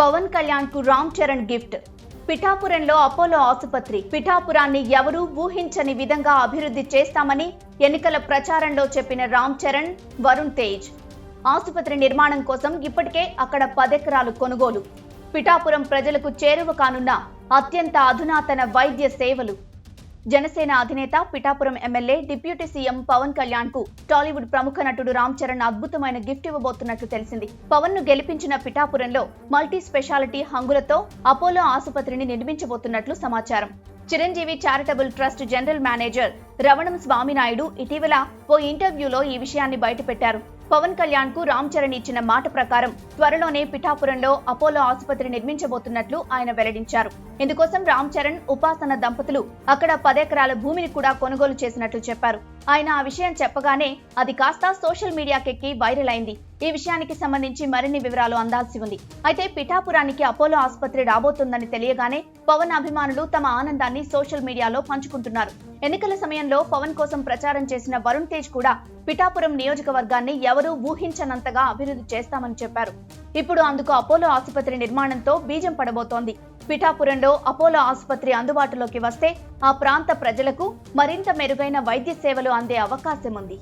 పవన్ కళ్యాణ్కు రామ్ చరణ్ గిఫ్ట్. పిఠాపురంలో అపోలో ఆసుపత్రి. పిఠాపురాన్ని ఎవరూ ఊహించని విధంగా అభివృద్ధి చేస్తామని ఎన్నికల ప్రచారంలో చెప్పిన రామ్ చరణ్ వరుణ్ తేజ్. ఆసుపత్రి నిర్మాణం కోసం ఇప్పటికే అక్కడ పదెకరాలు కొనుగోలు. పిఠాపురం ప్రజలకు చేరువ కానున్న అత్యంత అధునాతన వైద్య సేవలు. జనసేన అధినేత Pithapuram MLA deputy CM Pawan కళ్యాణ్కు టాలీవుడ్ ప్రముఖ నటుడు రామ్ చరణ్ అద్భుతమైన గిఫ్ట్ ఇవ్వబోతున్నట్లు తెలిసింది. పవన్ను గెలిపించిన పిఠాపురంలో మల్టీ స్పెషాలిటీ హంగులతో అపోలో ఆసుపత్రిని నిర్మించబోతున్నట్లు సమాచారం. Chiranjeevi charitable trust general manager Ravanam Swaminaidu ఇటీవల ఓ ఇంటర్వ్యూలో ఈ విషయాన్ని బయటపెట్టారు. పవన్ కళ్యాణ్కు రామ్ చరణ్ ఇచ్చిన మాట ప్రకారం త్వరలోనే పిఠాపురంలో అపోలో ఆసుపత్రి నిర్మించబోతున్నట్లు ఆయన వెల్లడించారు. ఇందుకోసం రామ్ చరణ్ ఉపాసన దంపతులు అక్కడ పదెకరాల భూమిని కూడా కొనుగోలు చేసినట్లు చెప్పారు. ఆయన ఆ విషయం చెప్పగానే అది కాస్త సోషల్ మీడియాకెక్కి వైరల్ అయింది. ఈ విషయానికి సంబంధించి మరిన్ని వివరాలు అందాల్సి ఉంది. అయితే పిఠాపురానికి అపోలో ఆసుపత్రి రాబోతుందని తెలియగానే పవన్ అభిమానులు తమ ఆనందాన్ని సోషల్ మీడియాలో పంచుకుంటున్నారు. ఎన్నికల సమయంలో పవన్ కోసం ప్రచారం చేసిన వరుణ్ తేజ్ కూడా పిఠాపురం నియోజకవర్గాన్ని ఎవరూ ఊహించనంతగా అభివృద్ధి చేస్తామని చెప్పారు. ఇప్పుడు అందుకు అపోలో ఆసుపత్రి నిర్మాణంతో బీజం పడబోతోంది. పిఠాపురంలో అపోలో ఆసుపత్రి అందుబాటులోకి వస్తే ఆ ప్రాంత ప్రజలకు మరింత మెరుగైన వైద్య సేవలు అందే అవకాశం ఉంది